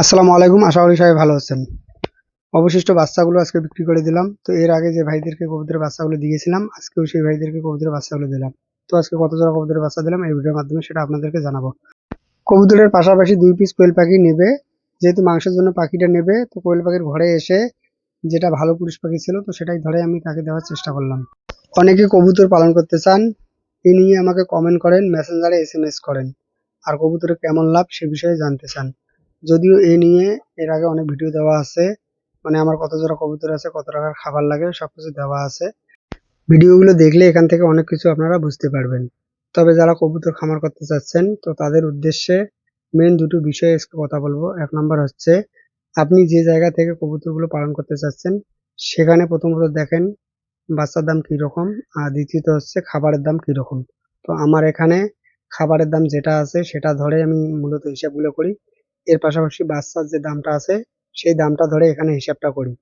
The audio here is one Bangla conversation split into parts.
আসসালামু আলাইকুম, আশা করি সবাই ভালো আছেন। অবশিষ্ট বাচ্চাগুলো আজকে বিক্রি করে দিলাম। তো এর আগে যে ভাইদেরকে কবুতরের বাচ্চাগুলো দিয়েছিলাম, আজকেও সেই ভাইদেরকে কবুতরের বাচ্চাগুলো দিলাম। তো আজকে কত জোড়া কবুতরের বাচ্চা দিলাম, এই ভিডিওর মাধ্যমে সেটা আপনাদেরকে জানাব। কবুতরের পাশাপাশি দুই পিস কোয়েল পাখি নেবে। যেহেতু মাংসের জন্য পাখিটা নেবে, তো কোয়েল পাখির ঘরে এসে যেটা ভালো পুরুষ পাখি ছিল, তো সেটাই ধরে আমি তাকে দেওয়ার চেষ্টা করলাম। অনেকে কবুতর পালন করতে চান, এ নিয়ে আমাকে কমেন্ট করেন মেসেঞ্জারে এস করেন। আর কবুতরের কেমন লাভ সে বিষয়ে জানতে চান। যদিও এ নিয়ে এর আগে অনেক ভিডিও দেওয়া আছে। মানে আমার কত জোড়া কবুতর আছে, কত টাকার খাবার লাগে, সবকিছু দেওয়া আছে। ভিডিওগুলো দেখলে এখান থেকে অনেক কিছু আপনারা বুঝতে পারবেন। তবে যারা কবুতর খামার করতে চাচ্ছেন, তো তাদের উদ্দেশ্যে মেন দুটো বিষয়ে আজকে কথা বলব। এক নম্বর হচ্ছে, আপনি যে জায়গা থেকে কবুতরগুলো পালন করতে চাচ্ছেন, সেখানে প্রথমত দেখেন বাচ্চার দাম কীরকম, আর দ্বিতীয়ত হচ্ছে খাবারের দাম কীরকম। তো আমার এখানে খাবারের দাম যেটা আছে, সেটা ধরে আমি মূলত হিসাবগুলো করি। এর পাশাপাশি বাচ্চার যে দামটা আছে, সেই দামটা ধরে এখানে হিসাবটা করি।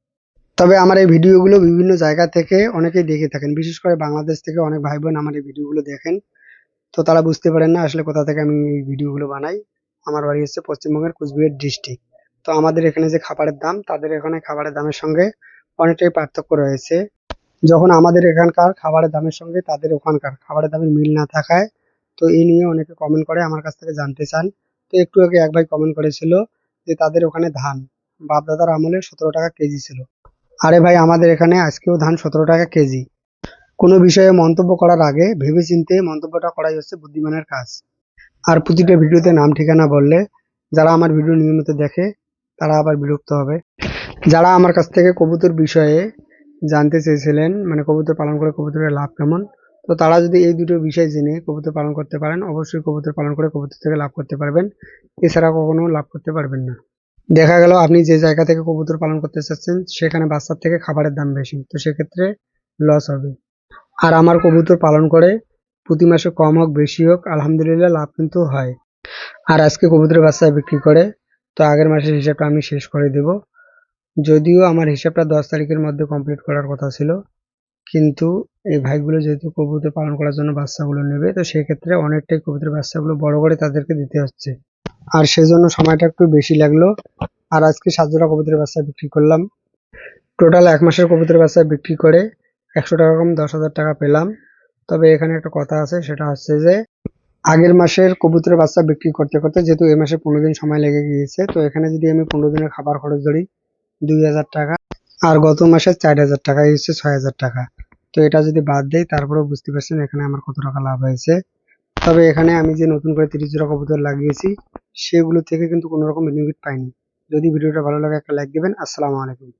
তবে আমার এই ভিডিওগুলো বিভিন্ন জায়গা থেকে অনেকেই দেখে থাকেন। বিশেষ করে বাংলাদেশ থেকে অনেক ভাই বোন আমার এই ভিডিওগুলো দেখেন। তো তারা বুঝতে পারেন না আসলে কোথা থেকে আমি এই ভিডিওগুলো বানাই। আমার বাড়ি হচ্ছে পশ্চিমবঙ্গের কুচবিহার ডিস্ট্রিক্ট। তো আমাদের এখানে যে খাবারের দাম, তাদের এখানে খাবারের দামের সঙ্গে অনেকটাই পার্থক্য রয়েছে। যখন আমাদের এখানকার খাবারের দামের সঙ্গে তাদের ওখানকার খাবারের দামের মিল না থাকায়, তো এই নিয়ে অনেকে কমেন্ট করে আমার কাছ থেকে জানতে চান। তো একটু আগে এক ভাই কমেন্ট করেছিল যে তাদের ওখানে ধান। বাপ দাদার আমলে সতেরো টাকা কেজি ছিল। আরে ভাই, আমাদের এখানে আজকেও ধান সতেরো টাকা কেজি। কোনো বিষয়ে মন্তব্য করার আগে ভেবেচিন্তে মন্তব্যটা করাই হচ্ছে বুদ্ধিমানের কাজ। আর প্রতিটা ভিডিওতে নাম ঠিকানা বললে যারা আমার ভিডিও নিয়মিত দেখে, তারা আবার বিরক্ত হবে। যারা আমার কাছ থেকে কবুতর বিষয়ে জানতে চেয়েছিলেন মানে কবুতর পালন করে কবুতরের লাভ কেমন তো তারা যদি এই দুটো বিষয় জেনে কবুতর পালন করতে পারেন, অবশ্যই কবুতর পালন করে কবুতর থেকে লাভ করতে পারবেন। এছাড়া কখনো লাভ করতে পারবেন না। দেখা গেল আপনি যে জায়গা থেকে কবুতর পালন করতে চাচ্ছেন, সেখানে বাচ্চার থেকে খাবারের দাম বেশি। তো সেক্ষেত্রে লস হবে। আর আমার কবুতর পালন করে প্রতি মাসে কম হোক, বেশি হোক, আলহামদুলিল্লাহ লাভ কিন্তু হয়। আর আজকে কবুতরের বাচ্চা বিক্রি করে, তো আগের মাসের হিসাবটা আমি শেষ করে দেব। যদিও আমার হিসাবটা দশ তারিখের মধ্যে কমপ্লিট করার কথা ছিল, কিন্তু এই ভাইগুলো যেহেতু কবুতর পালন করার জন্য বাচ্চাগুলো নেবে, তো সেক্ষেত্রে অনেকটাই কবুতরের বাচ্চাগুলো বড় করে তাদেরকে দিতে হচ্ছে। আর সেজন্য সময়টা একটু বেশি লাগল। আর আজকে সাত জোড়া কবুতরের বাচ্চা বিক্রি করলাম। টোটাল এক মাসের কবুতরের বাচ্চা বিক্রি করে একশো টাকা কম দশ হাজার টাকা পেলাম। তবে এখানে একটা কথা আছে, সেটা হচ্ছে যে আগের মাসের কবুতরের বাচ্চা বিক্রি করতে করতে যেহেতু এ মাসে পনেরো দিন সময় লেগে গিয়েছে, তো এখানে যদি আমি পনেরো দিনের খাবার খরচ ধরি দুই হাজার টাকা, আর গত মাসে চার হাজার টাকা হচ্ছে ছয় হাজার টাকা। তো এটা যদি বাদ দেয় তারপরেও বুঝতে পারছেন এখানে আমার কত টাকা লাভ হয়েছে। তবে এখানে আমি যে নতুন করে তিরিশ টাকা কবুতর লাগিয়েছি, সেগুলো থেকে কিন্তু কোনো রকম বেনিফিট পাইনি। যদি ভিডিওটা ভালো লাগে একটা লাইক দেবেন। আসসালামু আলাইকুম।